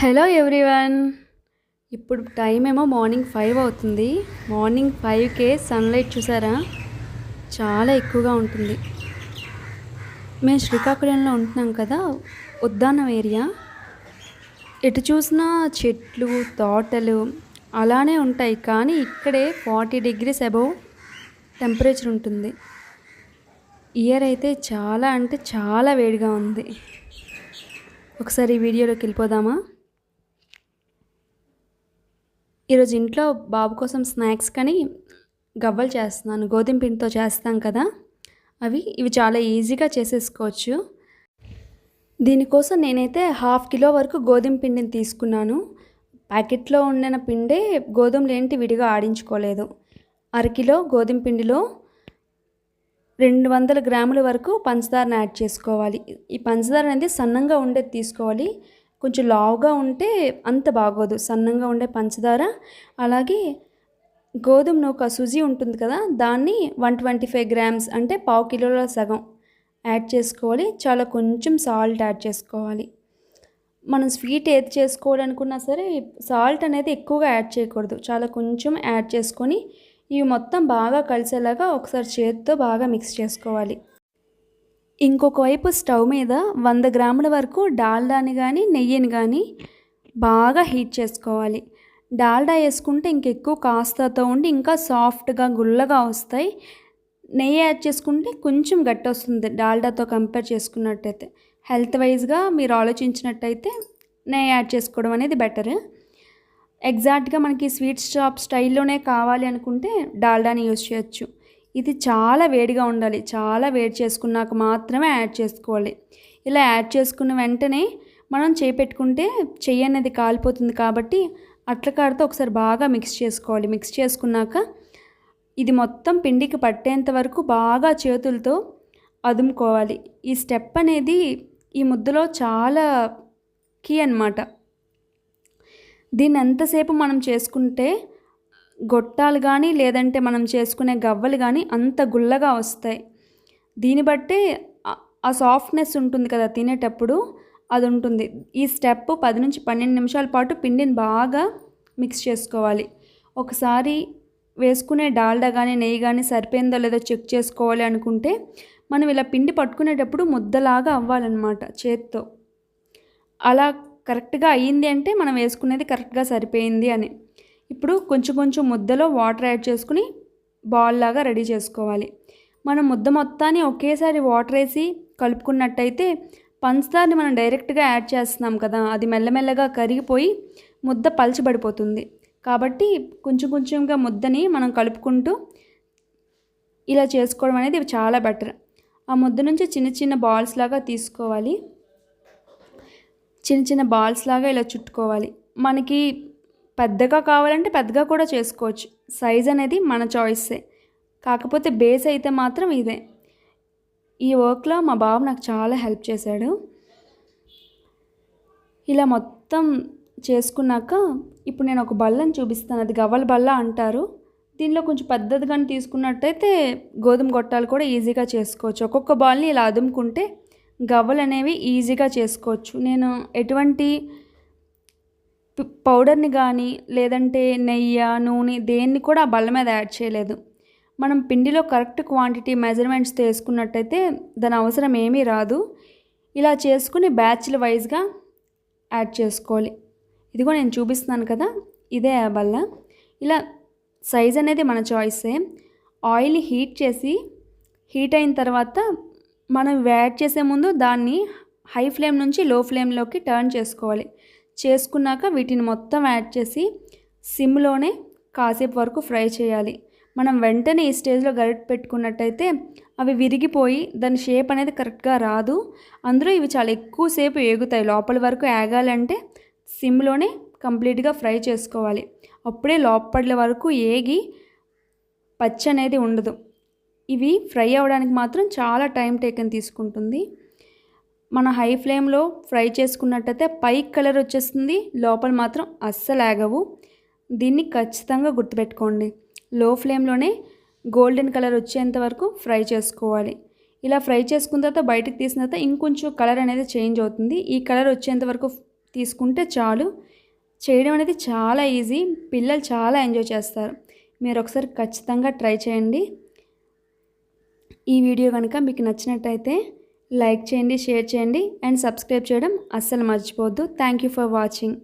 Hello everyone. ఇప్పుడు time ఏమో morning five అవుతుంది. మార్నింగ్ ఫైవ్కే సన్లైట్ చూసారా? చాలా ఎక్కువగా ఉంటుంది. మేము శ్రీకాకుళంలో ఉంటున్నాం కదా ఉద్దానం ఏరియా. ఎటు చూసినా చెట్లు తోటలు అలానే ఉంటాయి కానీ ఇక్కడే ఫార్టీ డిగ్రీస్ అబవ్ టెంపరేచర్ ఉంటుంది. ఇయర్ అయితే చాలా అంటే చాలా వేడిగా ఉంది. ఒకసారి ఈ వీడియోలోకి వెళ్ళిపోదామా? ఈరోజు ఇంట్లో బాబు కోసం స్నాక్స్ కానీ గవ్వలు చేస్తున్నాను గోధుమ పిండితో చేస్తాం కదా. అవి ఇవి చాలా ఈజీగా చేసేసుకోవచ్చు. దీనికోసం నేనైతే హాఫ్ కిలో వరకు గోధుమ పిండిని తీసుకున్నాను. ప్యాకెట్లో ఉండిన పిండే గోధుమలు ఏంటి విడిగా ఆడించుకోలేదు. అరకిలో గోధుమ పిండిలో రెండు వందల గ్రాముల వరకు పంచదారను యాడ్ చేసుకోవాలి. ఈ పంచదార అనేది సన్నంగా ఉండేది తీసుకోవాలి. కొంచెం లావుగా ఉంటే అంత బాగోదు. సన్నంగా ఉండే పంచదార అలాగే గోధుమ నూక సుజీ ఉంటుంది కదా దాన్ని వన్ ట్వంటీ ఫైవ్ గ్రామ్స్ అంటే పావు కిలోల సగం యాడ్ చేసుకోవాలి. చాలా కొంచెం సాల్ట్ యాడ్ చేసుకోవాలి. మనం స్వీట్ ఏది చేసుకోవాలనుకున్నా సరే సాల్ట్ అనేది ఎక్కువగా యాడ్ చేయకూడదు. చాలా కొంచెం యాడ్ చేసుకొని ఇవి మొత్తం బాగా కలిసేలాగా ఒకసారి చేతితో బాగా మిక్స్ చేసుకోవాలి. ఇంకొక వైపు స్టవ్ మీద వంద గ్రాముల వరకు డాల్డాని కానీ నెయ్యిని కానీ బాగా హీట్ చేసుకోవాలి. డాల్డా వేసుకుంటే ఇంకెక్కువ కాస్తతో ఉండి ఇంకా సాఫ్ట్గా గుల్లగా వస్తాయి. నెయ్యి యాడ్ చేసుకుంటే కొంచెం గట్టి వస్తుంది డాల్డాతో కంపేర్ చేసుకున్నట్టయితే. హెల్త్ వైజ్గా మీరు ఆలోచించినట్టయితే నెయ్యి యాడ్ చేసుకోవడం అనేది బెటర్. ఎగ్జాక్ట్గా మనకి స్వీట్ షాప్ స్టైల్లోనే కావాలి అనుకుంటే డాల్డాని యూజ్ చేయొచ్చు. ఇది చాలా వేడిగా ఉండాలి. చాలా వేడి చేసుకున్నాక మాత్రమే యాడ్ చేసుకోవాలి. ఇలా యాడ్ చేసుకున్న వెంటనే మనం చేపెట్టుకుంటే చెయ్యి అనేది కాలిపోతుంది కాబట్టి అట్ల కాడితో ఒకసారి బాగా మిక్స్ చేసుకోవాలి. మిక్స్ చేసుకున్నాక ఇది మొత్తం పిండికి పట్టేంత వరకు బాగా చేతులతో అదుముకోవాలి. ఈ స్టెప్ అనేది ఈ ముద్దలో చాలా కీ అనమాట దీన్ని ఎంతసేపు మనం చేసుకుంటే గొట్టాలు కానీ లేదంటే మనం చేసుకునే గవ్వలు కానీ అంత గుల్లగా వస్తాయి. దీన్ని బట్టే ఆ సాఫ్ట్నెస్ ఉంటుంది కదా తినేటప్పుడు అది ఉంటుంది. ఈ స్టెప్ పది నుంచి పన్నెండు నిమిషాల పాటు పిండిని బాగా మిక్స్ చేసుకోవాలి. ఒకసారి వేసుకునే డాల్డా కానీ నెయ్యి కానీ సరిపోయిందో లేదో చెక్ చేసుకోవాలి అనుకుంటే మనం ఇలా పిండి పట్టుకునేటప్పుడు ముద్దలాగా అవ్వాలన్నమాట చేత్తో. అలా కరెక్ట్గా అయ్యింది అంటే మనం వేసుకునేది కరెక్ట్గా సరిపోయింది అని. ఇప్పుడు కొంచెం కొంచెం ముద్దలో వాటర్ యాడ్ చేసుకుని బాల్ లాగా రెడీ చేసుకోవాలి. మనం ముద్ద మొత్తాన్ని ఒకేసారి వాటర్ వేసి కలుపుకున్నట్టయితే పంచదారని మనం డైరెక్ట్గా యాడ్ చేస్తున్నాం కదా అది మెల్లమెల్లగా కరిగిపోయి ముద్ద పలచబడిపోతుంది. కాబట్టి కొంచెం కొంచెంగా ముద్దని మనం కలుపుకుంటూ ఇలా చేసుకోవడం అనేది చాలా బెటర్ ఆ ముద్ద నుంచి చిన్న చిన్న బాల్స్ లాగా తీసుకోవాలి. చిన్న చిన్న బాల్స్ లాగా ఇలా చుట్టుకోవాలి. మనకి పెద్దగా కావాలంటే పెద్దగా కూడా చేసుకోవచ్చు. సైజ్ అనేది మన చాయిస్సే కాకపోతే బేస్ అయితే మాత్రం ఇదే. ఈ వర్క్లో మా బాబు నాకు చాలా హెల్ప్ చేశాడు. ఇలా మొత్తం చేసుకున్నాక ఇప్పుడు నేను ఒక బల్లని చూపిస్తాను. అది గవ్వల బల్ల అంటారు. దీనిలో కొంచెం పెద్దది కానీ తీసుకున్నట్టయితే గోధుమ గొట్టాలు కూడా ఈజీగా చేసుకోవచ్చు. ఒక్కొక్క బాల్ని ఇలా అదుముకుంటే గవ్వలు అనేవి ఈజీగా చేసుకోవచ్చు. నేను ఎటువంటి పౌడర్ని కానీ లేదంటే నెయ్యి నూనె దేన్ని కూడా ఆ బల్ల మీద యాడ్ చేయలేదు. మనం పిండిలో కరెక్ట్ క్వాంటిటీ మెజర్మెంట్స్ తీసుకున్నట్టయితే దాని అవసరం ఏమీ రాదు. ఇలా చేసుకుని బ్యాచ్ల వైజ్గా యాడ్ చేసుకోవాలి. ఇదిగో నేను చూపిస్తున్నాను కదా ఇదే ఆ బల్ల. ఇలా సైజ్ అనేది మన చాయిసే. ఆయిల్ని హీట్ చేసి హీట్ అయిన తర్వాత మనం యాడ్ చేసే ముందు దాన్ని హై ఫ్లేమ్ నుంచి లో ఫ్లేమ్లోకి టర్న్ చేసుకోవాలి. చేసుకున్నాక వీటిని మొత్తం యాడ్ చేసి సిమ్లోనే కాసేపు వరకు ఫ్రై చేయాలి. మనం వెంటనే ఈ స్టేజ్లో గరిట పెట్టుకున్నట్టయితే అవి విరిగిపోయి దాని షేప్ అనేది కరెక్ట్గా రాదు. అందులో ఇవి చాలా ఎక్కువసేపు ఏగుతాయి. లోపల వరకు ఏగాలంటే సిమ్లోనే కంప్లీట్గా ఫ్రై చేసుకోవాలి. అప్పుడే లోపల వరకు ఏగి పచ్చి అనేది ఉండదు. ఇవి ఫ్రై అవ్వడానికి మాత్రం చాలా టైం టేకన్ తీసుకుంటుంది. మన హై ఫ్లేమ్లో ఫ్రై చేసుకున్నట్టయితే పై కలర్ వచ్చేస్తుంది. లోపల మాత్రం అస్సలు ఆగవు. దీన్ని ఖచ్చితంగా గుర్తుపెట్టుకోండి. లో ఫ్లేమ్లోనే గోల్డెన్ కలర్ వచ్చేంత వరకు ఫ్రై చేసుకోవాలి. ఇలా ఫ్రై చేసుకున్న తర్వాత బయటకు తీసిన తర్వాత ఇంకొంచెం కలర్ అనేది చేంజ్ అవుతుంది. ఈ కలర్ వచ్చేంత వరకు తీసుకుంటే చాలు. చేయడం అనేది చాలా ఈజీ. పిల్లలు చాలా ఎంజాయ్ చేస్తారు. మీరు ఒకసారి ఖచ్చితంగా ట్రై చేయండి. ఈ వీడియో కనుక మీకు నచ్చినట్టయితే లైక్ చేయండి షేర్ చేయండి అండ్ సబ్స్క్రైబ్ చేయడం అస్సలు మర్చిపోవద్దు. Thank you for watching